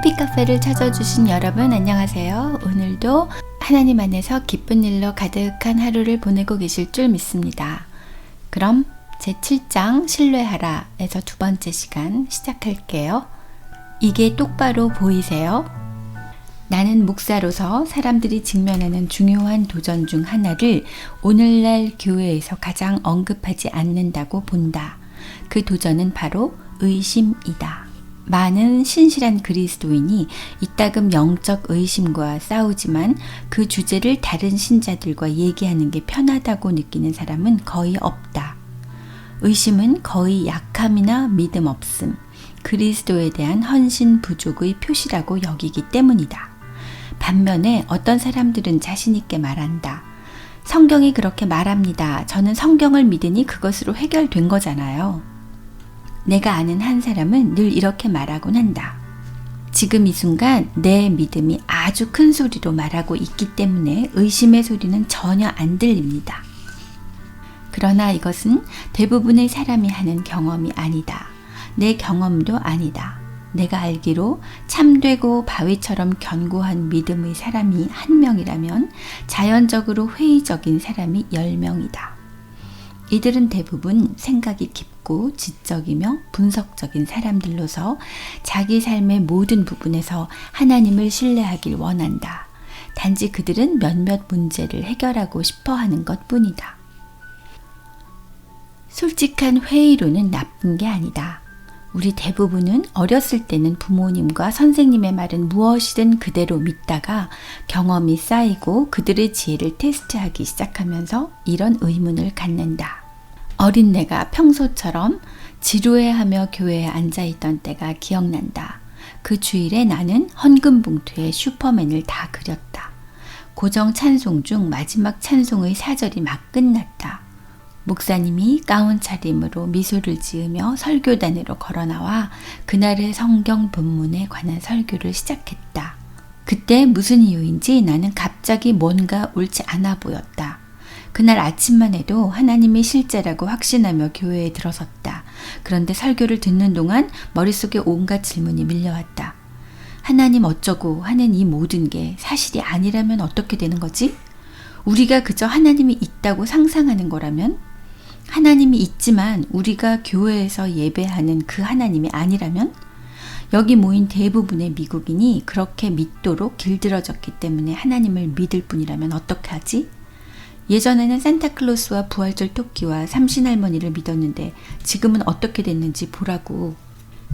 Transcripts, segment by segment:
해피 카페를 찾아주신 여러분 안녕하세요. 오늘도 하나님 안에서 기쁜 일로 가득한 하루를 보내고 계실 줄 믿습니다. 그럼 제 7장 신뢰하라에서 두 번째 시간 시작할게요. 이게 똑바로 보이세요? 나는 목사로서 사람들이 직면하는 중요한 도전 중 하나를 오늘날 교회에서 가장 언급하지 않는다고 본다. 그 도전은 바로 의심이다. 많은 신실한 그리스도인이 이따금 영적 의심과 싸우지만 그 주제를 다른 신자들과 얘기하는 게 편하다고 느끼는 사람은 거의 없다. 의심은 거의 약함이나 믿음 없음, 그리스도에 대한 헌신 부족의 표시라고 여기기 때문이다. 반면에 어떤 사람들은 자신있게 말한다. 성경이 그렇게 말합니다. 저는 성경을 믿으니 그것으로 해결된 거잖아요. 내가 아는 한 사람은 늘 이렇게 말하곤 한다. 지금 이 순간 내 믿음이 아주 큰 소리로 말하고 있기 때문에 의심의 소리는 전혀 안 들립니다. 그러나 이것은 대부분의 사람이 하는 경험이 아니다. 내 경험도 아니다. 내가 알기로 참되고 바위처럼 견고한 믿음의 사람이 한 명이라면 자연적으로 회의적인 사람이 열 명이다. 이들은 대부분 생각이 깊고 지적이며 분석적인 사람들로서 자기 삶의 모든 부분에서 하나님을 신뢰하길 원한다. 단지 그들은 몇몇 문제를 해결하고 싶어 하는 것 뿐이다. 솔직한 회의로는 나쁜 게 아니다. 우리 대부분은 어렸을 때는 부모님과 선생님의 말은 무엇이든 그대로 믿다가 경험이 쌓이고 그들의 지혜를 테스트하기 시작하면서 이런 의문을 갖는다. 어린 내가 평소처럼 지루해하며 교회에 앉아있던 때가 기억난다. 그 주일에 나는 헌금 봉투에 슈퍼맨을 다 그렸다. 고정 찬송 중 마지막 찬송의 사절이 막 끝났다. 목사님이 가운 차림으로 미소를 지으며 설교단으로 걸어 나와 그날의 성경 본문에 관한 설교를 시작했다. 그때 무슨 이유인지 나는 갑자기 뭔가 옳지 않아 보였다. 그날 아침만 해도 하나님이 실제라고 확신하며 교회에 들어섰다. 그런데 설교를 듣는 동안 머릿속에 온갖 질문이 밀려왔다. 하나님 어쩌고 하는 이 모든 게 사실이 아니라면 어떻게 되는 거지? 우리가 그저 하나님이 있다고 상상하는 거라면? 하나님이 있지만 우리가 교회에서 예배하는 그 하나님이 아니라면? 여기 모인 대부분의 미국인이 그렇게 믿도록 길들어졌기 때문에 하나님을 믿을 뿐이라면 어떻게 하지? 예전에는 산타클로스와 부활절 토끼와 삼신할머니를 믿었는데 지금은 어떻게 됐는지 보라고.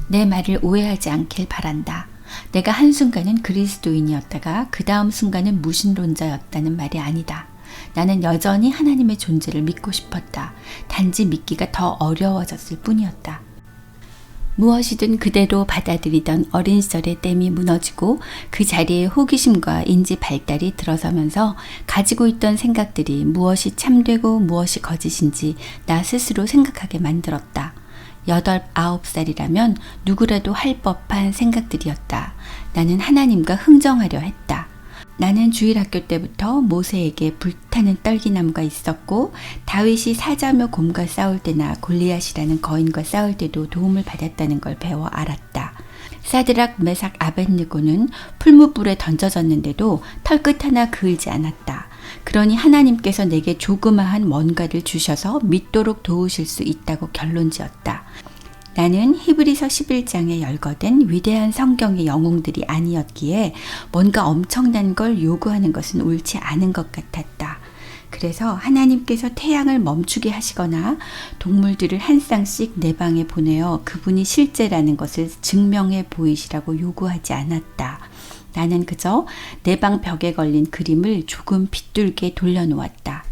내 말을 오해하지 않길 바란다. 내가 한순간은 그리스도인이었다가 그 다음 순간은 무신론자였다는 말이 아니다. 나는 여전히 하나님의 존재를 믿고 싶었다. 단지 믿기가 더 어려워졌을 뿐이었다. 무엇이든 그대로 받아들이던 어린 시절의 댐이 무너지고 그 자리에 호기심과 인지 발달이 들어서면서 가지고 있던 생각들이 무엇이 참되고 무엇이 거짓인지 나 스스로 생각하게 만들었다. 여덟, 아홉 살이라면 누구라도 할 법한 생각들이었다. 나는 하나님과 흥정하려 했다. 나는 주일 학교 때부터 모세에게 불타는 떨기나무가 있었고 다윗이 사자며 곰과 싸울 때나 골리앗이라는 거인과 싸울 때도 도움을 받았다는 걸 배워 알았다. 사드락 메삭 아벤느고는 풀무불에 던져졌는데도 털끝 하나 그을지 않았다. 그러니 하나님께서 내게 조그마한 뭔가를 주셔서 믿도록 도우실 수 있다고 결론 지었다. 나는 히브리서 11장에 열거된 위대한 성경의 영웅들이 아니었기에 뭔가 엄청난 걸 요구하는 것은 옳지 않은 것 같았다. 그래서 하나님께서 태양을 멈추게 하시거나 동물들을 한 쌍씩 내 방에 보내어 그분이 실제라는 것을 증명해 보이시라고 요구하지 않았다. 나는 그저 내 방 벽에 걸린 그림을 조금 빗뚤게 돌려놓았다.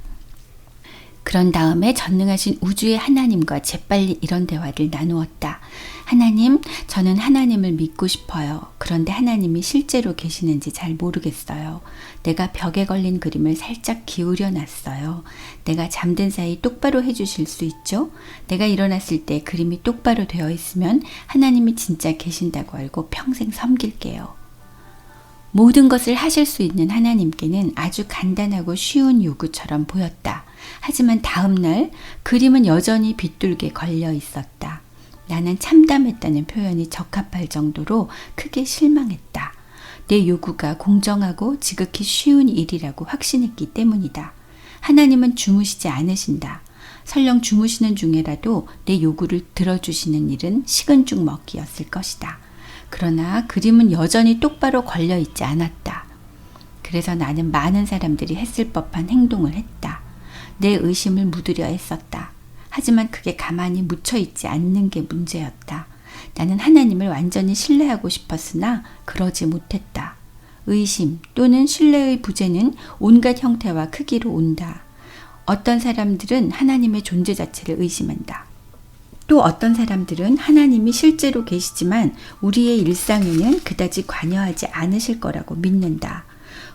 그런 다음에 전능하신 우주의 하나님과 재빨리 이런 대화를 나누었다. 하나님, 저는 하나님을 믿고 싶어요. 그런데 하나님이 실제로 계시는지 잘 모르겠어요. 내가 벽에 걸린 그림을 살짝 기울여 놨어요. 내가 잠든 사이 똑바로 해주실 수 있죠? 내가 일어났을 때 그림이 똑바로 되어 있으면 하나님이 진짜 계신다고 알고 평생 섬길게요. 모든 것을 하실 수 있는 하나님께는 아주 간단하고 쉬운 요구처럼 보였다. 하지만 다음날 그림은 여전히 빗뚤게 걸려 있었다. 나는 참담했다는 표현이 적합할 정도로 크게 실망했다. 내 요구가 공정하고 지극히 쉬운 일이라고 확신했기 때문이다. 하나님은 주무시지 않으신다. 설령 주무시는 중에라도 내 요구를 들어주시는 일은 식은 죽 먹기였을 것이다. 그러나 그림은 여전히 똑바로 걸려 있지 않았다. 그래서 나는 많은 사람들이 했을 법한 행동을 했다. 내 의심을 묻으려 했었다. 하지만 그게 가만히 묻혀 있지 않는 게 문제였다. 나는 하나님을 완전히 신뢰하고 싶었으나 그러지 못했다. 의심 또는 신뢰의 부재는 온갖 형태와 크기로 온다. 어떤 사람들은 하나님의 존재 자체를 의심한다. 또 어떤 사람들은 하나님이 실제로 계시지만 우리의 일상에는 그다지 관여하지 않으실 거라고 믿는다.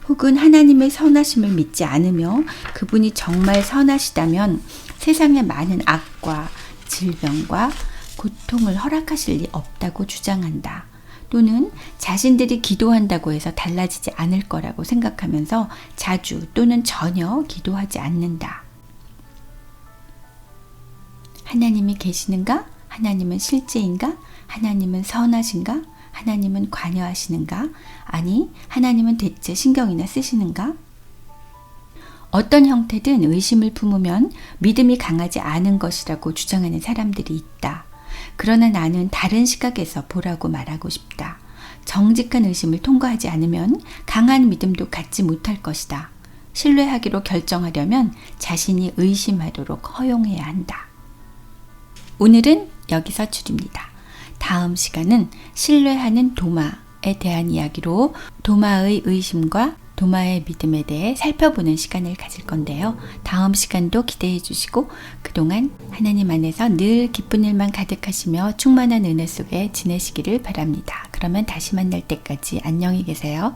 혹은 하나님의 선하심을 믿지 않으며 그분이 정말 선하시다면 세상의 많은 악과 질병과 고통을 허락하실 리 없다고 주장한다. 또는 자신들이 기도한다고 해서 달라지지 않을 거라고 생각하면서 자주 또는 전혀 기도하지 않는다. 하나님이 계시는가? 하나님은 실제인가? 하나님은 선하신가? 하나님은 관여하시는가? 아니, 하나님은 대체 신경이나 쓰시는가? 어떤 형태든 의심을 품으면 믿음이 강하지 않은 것이라고 주장하는 사람들이 있다. 그러나 나는 다른 시각에서 보라고 말하고 싶다. 정직한 의심을 통과하지 않으면 강한 믿음도 갖지 못할 것이다. 신뢰하기로 결정하려면 자신이 의심하도록 허용해야 한다. 오늘은 여기서 줄입니다. 다음 시간은 신뢰하는 도마에 대한 이야기로 도마의 의심과 도마의 믿음에 대해 살펴보는 시간을 가질 건데요. 다음 시간도 기대해 주시고 그동안 하나님 안에서 늘 기쁜 일만 가득하시며 충만한 은혜 속에 지내시기를 바랍니다. 그러면 다시 만날 때까지 안녕히 계세요.